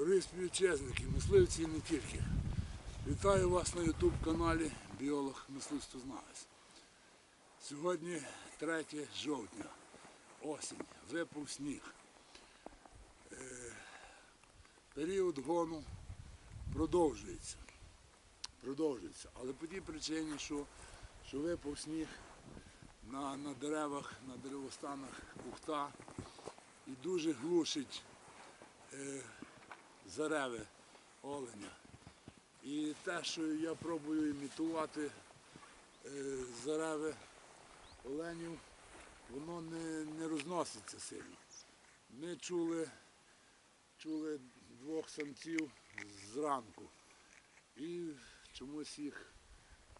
Дорогі співвітчизники, мисливці і не тільки. Вітаю вас на YouTube каналі Біолог Мисливство Знавець. Сьогодні 3 жовтня, осінь, випав сніг. Е, Період гону продовжується. Продовжується. Але по тій причині, що, що випав сніг на, на деревах, на деревостанах кухта і дуже глушить е, зареви оленя. І те, що я пробую імітувати е, зареви оленів, воно не, не розноситься сильно. Ми чули, чули двох самців зранку. І чомусь їх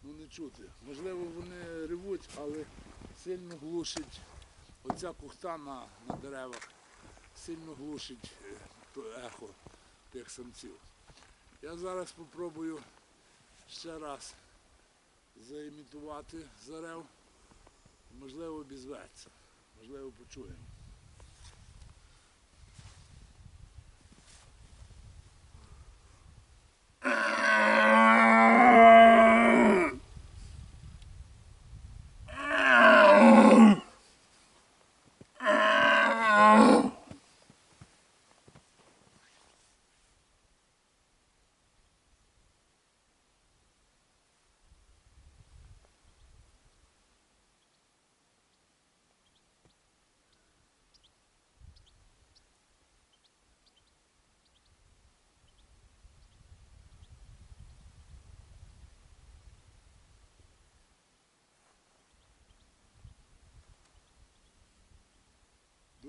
ну, не чути. Можливо, вони ревуть, але сильно глушить оця кухта на, на деревах, сильно глушить е, то ехо тих самців. Я зараз спробую ще раз заімітувати зарев. Можливо, обізветься, можливо, почуємо.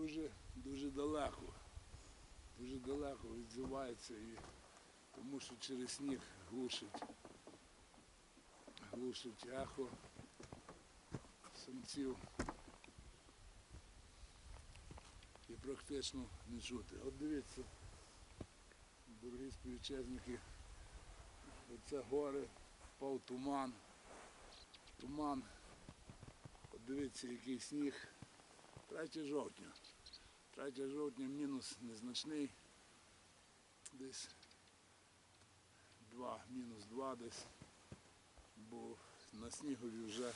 Дуже, дуже далеко. Дуже далеко відзивається і тому що через сніг глушить. Глушить ехо самців. І практично не чути. От дивіться, дорогі співвітчизники, оце гори, впав туман. Туман. От дивіться, який сніг. 3 жовтня. 3 жовтня мінус незначний. Десь 2, мінус 2 десь. Бо на снігові вже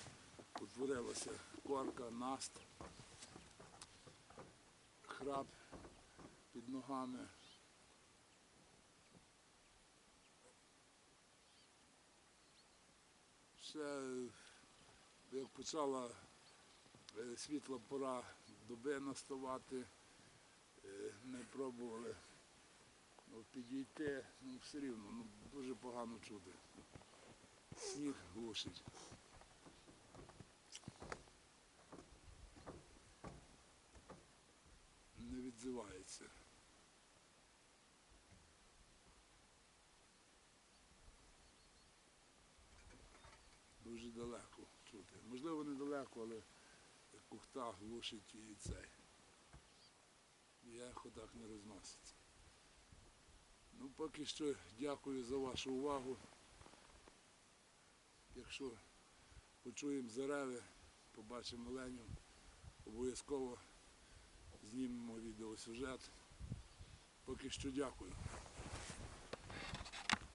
утворилася корка, наст, храп під ногами. Ще як почала е, світла пора доби наставати, пробували ну, підійти, ну все рівно, ну, дуже погано чути. Сніг глушить. Не відзивається. Дуже далеко чути. Можливо, недалеко, але кухта глушить і цей. Ехо не розноситься. Ну, поки що дякую за вашу увагу. Якщо почуємо зареви, побачимо Леню, обов'язково знімемо відеосюжет. Поки що дякую.